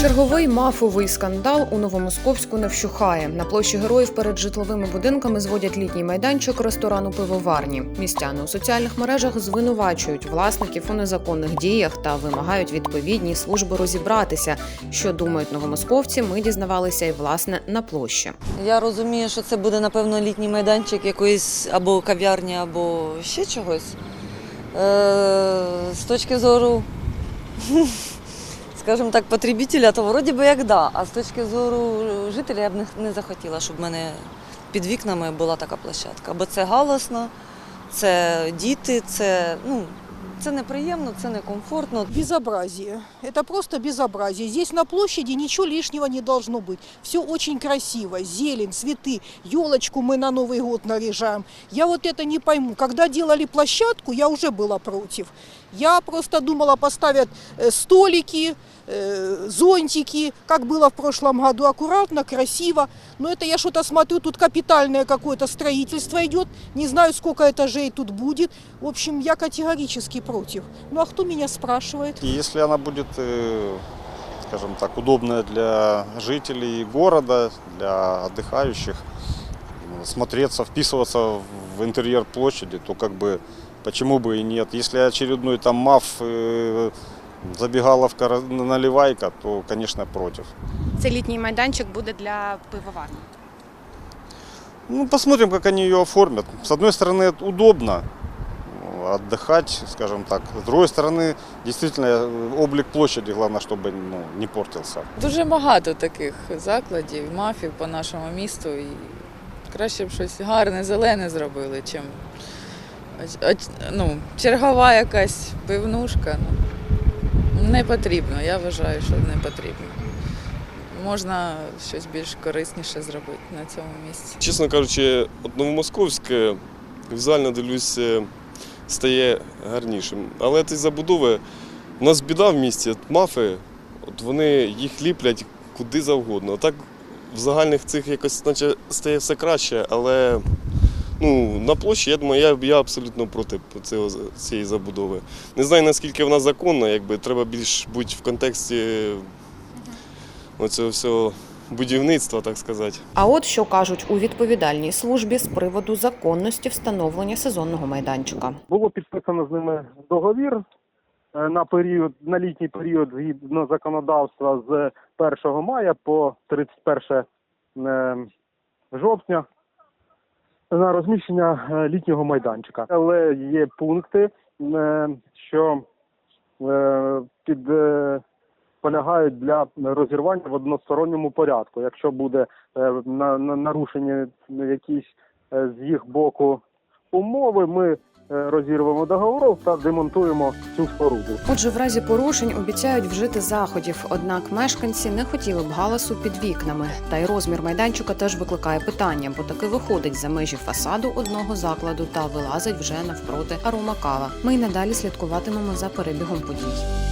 Черговий мафовий скандал у Новомосковську не вщухає. На площі героїв перед житловими будинками зводять літній майданчик ресторану пивоварні. Містяни у соціальних мережах звинувачують власників у незаконних діях та вимагають відповідні служби розібратися. Що думають новомосковці, ми дізнавалися і власне на площі. Я розумію, що це буде, напевно, літній майданчик якоїсь або кав'ярні, або ще чогось. Е, з точки зору, скажімо так, потребителя, то вроді би як да. А з точки зору жителя я б не, не захотіла, щоб в мене під вікнами була така площадка. Бо це галосно, це діти, це, ну, це неприємно, це некомфортно. Безобразие. Это просто безобразие. Здесь на площади ничего лишнего не должно быть. Все очень красиво. Зелень, цветы, елочку мы на Новый год наряжаем. Я вот это не пойму. Когда делали площадку, я уже была против. Я просто думала, поставят э, столики, э, зонтики, как было в прошлом году, аккуратно, красиво. Но это я что-то смотрю, тут капитальное какое-то строительство идет. Не знаю, сколько этажей тут будет. В общем, я категорически против. Ну а кто меня спрашивает? Если она будет, э, скажем так, удобная для жителей города, для отдыхающих, смотреться, вписываться в интерьер площади, то как бы почему бы и нет. Если очередной там маф, э, забегаловка, раз- наливайка, то, конечно, против. Це літній майданчик буде для пивоварні. Ну, посмотрим, как они ее оформят. С одной стороны, это удобно ну, отдыхать, скажем так. С другой стороны, действительно, э, облик площади, главное, чтобы ну, не портился. Дуже багато таких закладів, мафів по нашому місту. І краще б щось гарне, зелене зробили, чим оч- оч- ну, чергова якась пивнушка. Ну, не потрібно, я вважаю, що не потрібно. Можна щось більш корисніше зробити на цьому місці. Чесно кажучи, от Новомосковське візуально дивлюся, стає гарнішим. Але ті забудови, у нас біда в місті, от мафи, от вони їх ліплять куди завгодно. Так в загальних цих якось наче стає все краще, але ну, на площі, я думаю, я, я абсолютно проти цього, цієї забудови. Не знаю, наскільки вона законна, якби треба більш бути в контексті оцього всього будівництва, так сказати. А от що кажуть у відповідальній службі з приводу законності встановлення сезонного майданчика. Було підписано з ними договір е, на період на літній період згідно законодавства з 1 мая по 31 е, жовтня на розміщення е, літнього майданчика. Але є пункти, е, що е, під полягають для розірвання в односторонньому порядку. Якщо буде на, на нарушені якісь з їх боку умови, ми розірвемо договору та демонтуємо цю споруду. Отже, в разі порушень обіцяють вжити заходів. Однак мешканці не хотіли б галасу під вікнами. Та й розмір майданчика теж викликає питання, бо таки виходить за межі фасаду одного закладу та вилазить вже навпроти аромакава. Ми й надалі слідкуватимемо за перебігом подій.